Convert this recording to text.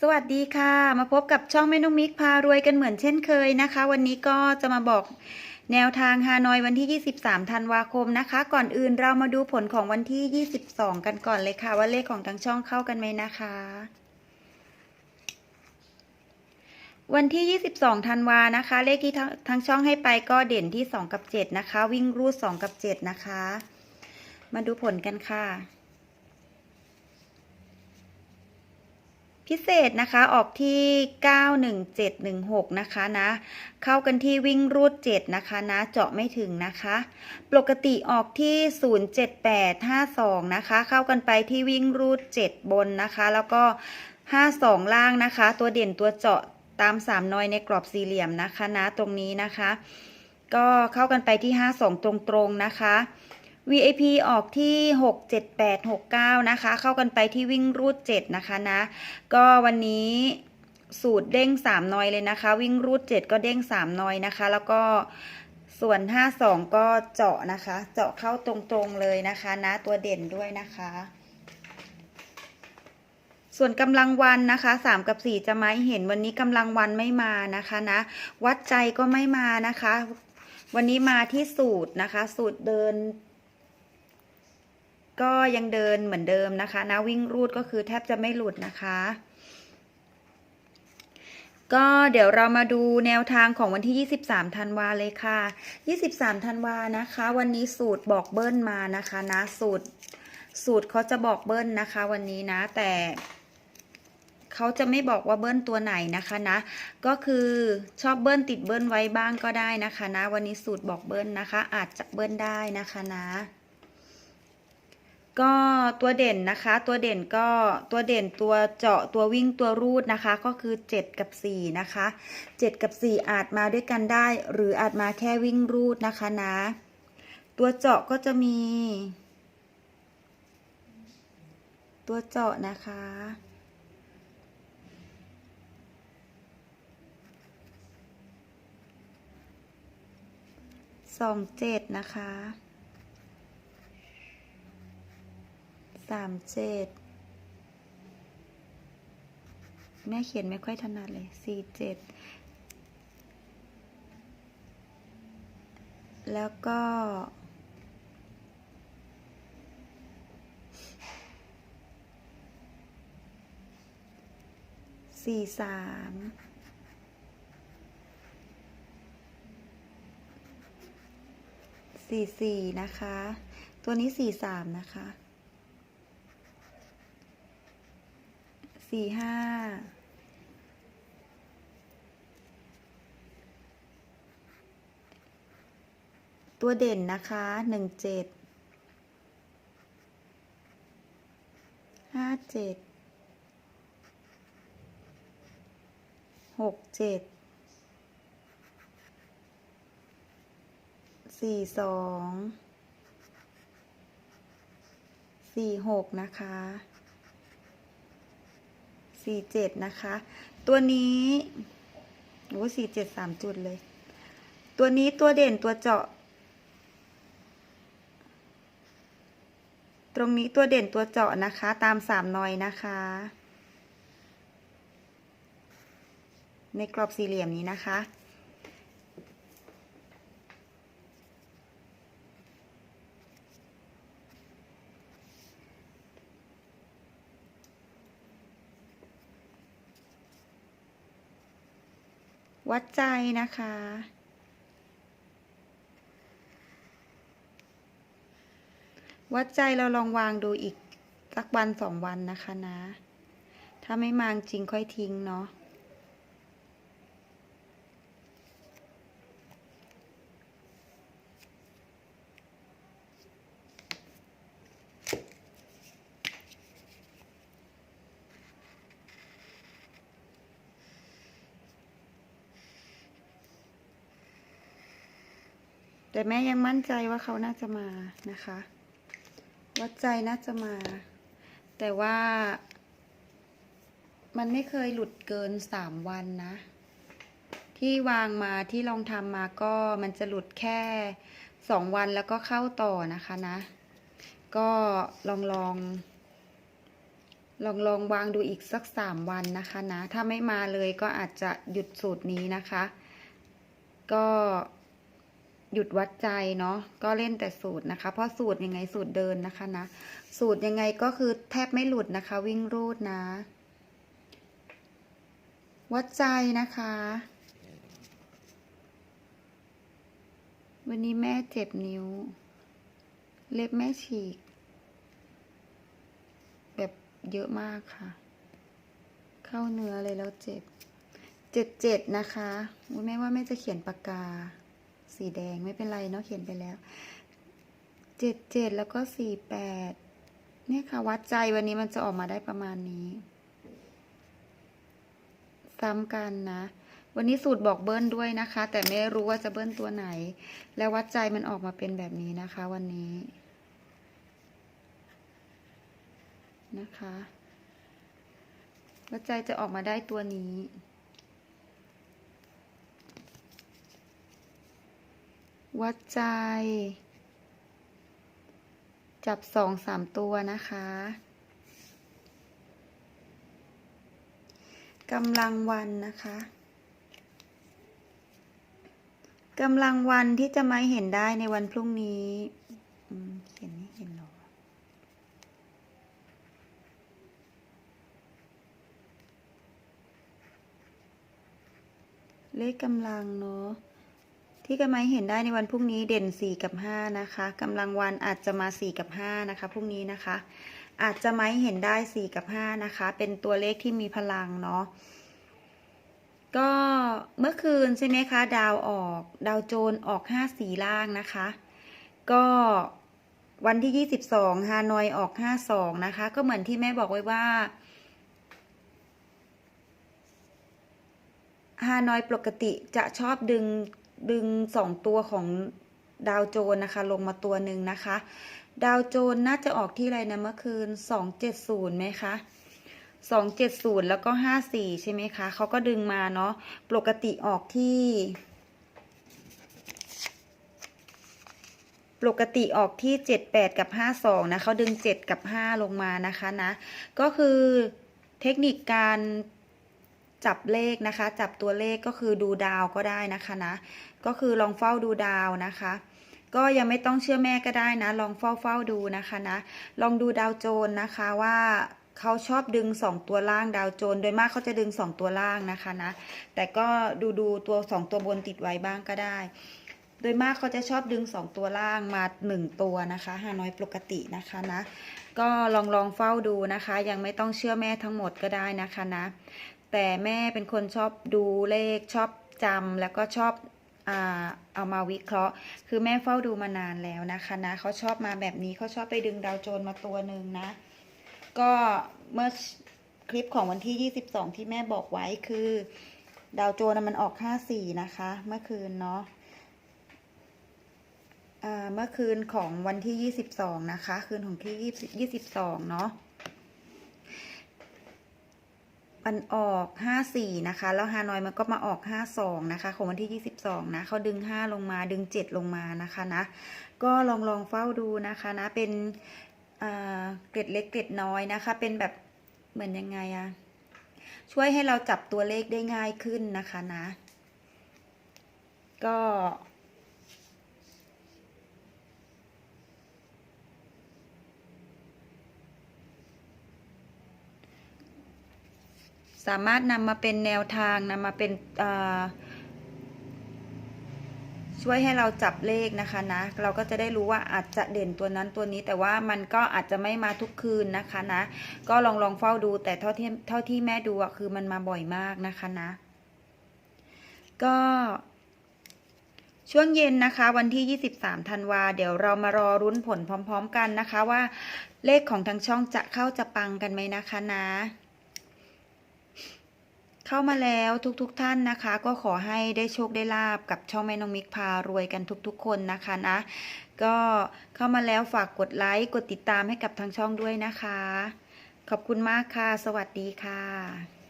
สวัสดีค่ะ มาพบกับช่องแม่นุกมิกพารวยกันเหมือนเช่นเคยนะคะ วันนี้ก็จะมาบอกแนวทางฮานอยวันที่ 23 ธันวาคมนะคะ ก่อนอื่นเรามาดูผลของวันที่ 22 กันก่อนเลยค่ะ ว่าเลขของทั้งช่องเข้ากันไหมนะคะ วันที่ 22 ธันวานะคะ เลขที่ทั้งทั้งช่องให้ไปก็เด่นที่ 2 กับ 7 นะคะ วิ่งรูด 2 กับ 7 นะคะ มาดูผลกันค่ะ พิเศษนะคะออกที่ 91716 นะคะนะ เข้ากันที่วิ่งรูด 7 นะคะนะ เจาะไม่ถึงนะคะ ปกติออกที่ 07852 นะคะ เข้ากันไปที่วิ่งรูด 7 บนนะคะ แล้วก็ 52 ล่างนะคะ ตัวเด่นตัวเจาะตาม 3 น้อยในกรอบสี่เหลี่ยมนะคะนะตรงนี้นะคะ ก็เข้ากันไปที่ 52 ตรงๆนะคะ VIP ออกที่ 67869 นะคะ เข้ากันไปที่วิ่งรูด 7 นะคะนะ ก็วันนี้สูตรเด้ง 3 นอยเลยนะคะ วิ่งรูด 7 ก็เด้ง 3 นอยนะคะ แล้วก็ส่วน 52 ก็เจาะนะคะ เจาะเข้าตรงๆเลยนะคะนะตัวเด่นด้วยนะคะ ส่วนกำลังวันนะคะ 3 กับ 4 จะไมาให้เห็นวันนี้กำลังวันไม่มานะคะนะ วัดใจก็ไม่มานะคะ วันนี้มาที่สูตรนะคะ สูตรเดิน ก็ยังเดินเหมือนเดิมนะคะนะวิ่งรูดก็คือแทบจะไม่หลุดนะคะ ก็เดี๋ยวเรามาดูแนวทางของวันที่ 23ธันวาเลยค่ะ 23ธันวานะคะ วันนี้สูตรบอกเบิ้ลมานะคะนะสูตรสูตรเขาจะบอกเบิ้ลนะคะ วันนี้นะ แต่เขาจะไม่บอกว่าเบิ้ลตัวไหนนะคะนะ ก็คือชอบเบิ้ลติดเบิ้ลไว้บ้างก็ได้นะคะนะ วันนี้สูตรบอกเบิ้ลนะคะ อาจจะเบิ้ลได้นะคะนะ ก็ตัวเด่นนะคะ ตัวเด่นก็ตัวเด่นตัวเจาะตัววิ่งตัวรูดนะคะ ก็คือ 7 กับ 4 นะคะ 7 กับ 4 อาจมาด้วยกันได้ หรืออาจมาแค่วิ่งรูดนะคะนะ ตัวเจาะก็จะมี ตัวเจาะนะคะ สองเจ็ดนะคะ สามเจ็ดแม่เขียนไม่ค่อยถนัดเลยสี่เจ็ดแล้วก็สี่สามสี่สี่นะคะ ตัวนี้สี่สามนะคะ สี่ห้าตัวเด่นนะคะหนึ่งเจ็ดห้าเจ็ดหกเจ็ดสี่สองสี่หกนะคะ สี่เจ็ดนะคะ ตัวนี้โอ้สี่เจ็ดสามจุดเลย ตัวนี้ตัวเด่นตัวเจาะ ตรงนี้ตัวเด่นตัวเจาะนะคะ ตามสามนอยนะคะ ในกรอบสี่เหลี่ยมนี้นะคะ วัดใจนะคะ วัดใจเราลองวางดูอีกสักวันสองวันนะคะนะ ถ้าไม่มางจริงค่อยทิ้งเนาะ แต่แม่ยังมั่นใจว่าเขาน่าจะมานะคะ วัดใจน่าจะมา แต่ว่ามันไม่เคยหลุดเกินสามวันนะ ที่วางมาที่ลองทำมาก็มันจะหลุดแค่สองวันแล้วก็เข้าต่อนะคะนะ ก็ลองลองลองลองวางดูอีกสักสามวันนะคะนะ ถ้าไม่มาเลยก็อาจจะหยุดสูตรนี้นะคะ ก็ หยุดวัดใจเนาะก็เล่นแต่สูตรนะคะ เพราะสูตรยังไงสูตรเดินนะคะนะ สูตรยังไงก็คือแทบไม่หลุดนะคะ วิ่งรูดนะ วัดใจนะคะ วันนี้แม่เจ็บนิ้ว เล็บแม่ฉีก แบบเยอะมากค่ะ เข้าเนื้อเลยแล้วเจ็บเจ็ดเจ็ดนะคะแม่ว่าแม่จะเขียนปากกา สีแดงไม่เป็นไรเนาะเขียนไปแล้วเจ็ดเจ็ดแล้วก็สี่แปดเนี่ยค่ะ วัดใจวันนี้มันจะออกมาได้ประมาณนี้ ซ้ำกันนะ วันนี้สูตรบอกเบิ้ลด้วยนะคะ แต่ไม่รู้ว่าจะเบิ้ลตัวไหน แล้ววัดใจมันออกมาเป็นแบบนี้นะคะ วันนี้ นะคะ วัดใจจะออกมาได้ตัวนี้ วัดใจ จับสองสามตัวนะคะกำลังวันนะคะกำลังวันที่จะมาเห็นได้ในวันพรุ่งนี้เขียนไม่เห็นหรอเลขกำลังเนาะ ที่กำไมเห็นได้ในวันพรุ่งนี้เด่นสี่กับห้านะคะกำลังวันอาจจะมาสี่กับห้านะคะพรุ่งนี้นะคะ อาจจะไม่เห็นได้สี่กับห้านะคะ เป็นตัวเลขที่มีพลังเนาะก็เมื่อคืนใช่ไหมคะ ดาวออกดาวโจนออกห้าสีล่างนะคะ ก็วันที่ยี่สิบสองฮานอยออกห้าสองนะคะ ก็เหมือนที่แม่บอกไว้ว่าฮานอยปกติจะชอบดึง ดึงสองตัวของดาวโจนนะคะ ลงมาตัวหนึ่งนะคะ ดาวโจนน่าจะออกที่อะไรนะเมื่อคืนสองเจ็ดศูนย์ไหมคะสองเจ็ดศูนย์แล้วก็ห้าสี่ใช่ไหมคะ เขาก็ดึงมาเนาะ ปกติออกที่ ปกติออกที่เจ็ดแปดกับห้าสองนะเขาดึงเจ็ดกับห้าลงมานะคะนะ ก็คือเทคนิคการ จับเลขนะคะ จับตัวเลขก็คือดูดาวก็ได้นะคะนะ ก็คือลองเฝ้าดูดาวนะคะ ก็ยังไม่ต้องเชื่อแม่ก็ได้นะ ลองเฝ้าเฝ้าดูนะคะนะ ลองดูดาวโจรนะคะว่าเขาชอบดึงสองตัวล่างดาวโจรโดยมากเขาจะดึงสองตัวล่างนะคะนะ แต่ก็ดูดูตัวสองตัวบนติดไว้บ้างก็ได้ โดยมากเขาจะชอบดึงสองตัวล่างมาหนึ่งตัวนะคะฮานอยปกตินะคะนะ ก็ลองลองเฝ้าดูนะคะ ยังไม่ต้องเชื่อแม่ทั้งหมดก็ได้นะคะนะ แต่แม่เป็นคนชอบดูเลขชอบจำแล้วก็ชอบอเอามาวิเคราะห์ คือแม่เฝ้าดูมานานแล้วนะคะนะเขาชอบมาแบบนี้เขาชอบไปดึงดาวโจรมาตัวหนึ่งนะ ก็เมื่อคลิปของวันที่ 22 ที่แม่บอกไว้คือ ดาวโจรมันออก 54 นะคะ เมื่อคืนเนาะเมื่อคืนของวันที่ 22 นะคะ คืนของที่20 22เนาะ มันออกห้าสี่นะคะ แล้วฮานอยมันก็มาออกห้าสองนะคะ ของวันที่ยี่สิบสองนะเขาดึงห้าลงมาดึงเจ็ดลงมานะคะนะ ก็ลองลองเฝ้าดูนะคะนะ เป็นอ่าเกร็ดเล็กเกร็ดน้อยนะคะ เป็นแบบเหมือนยังไงอะช่วยให้เราจับตัวเลขได้ง่ายขึ้นนะคะนะ ก็ สามารถนำมาเป็นแนวทางนำมาเป็นช่วยให้เราจับเลขนะคะนะ เราก็จะได้รู้ว่าอาจจะเด่นตัวนั้นตัวนี้ แต่ว่ามันก็อาจจะไม่มาทุกคืนนะคะนะ ก็ลองลองเฝ้าดูแต่เท่าที่เท่าที่แม่ดูอะคือมันมาบ่อยมากนะคะนะ ก็ช่วงเย็นนะคะ วันที่ 23ธันวาเดี๋ยวเรามารอรุ้นผลพร้อม ๆ กันนะคะว่าเลขของทางช่องจะเข้าจะปังกันไหมนะคะนะ เข้ามาแล้วทุกๆทท่านนะคะ ก็ขอให้ได้โชคได้ลาบกับช่องแม่น้องมิกพารวยกันทุกๆ คนนะคะนะ ก็เข้ามาแล้วฝากกดไลค์กดติดตามให้กับทางช่องด้วยนะคะ ขอบคุณมากค่ะ สวัสดีค่ะ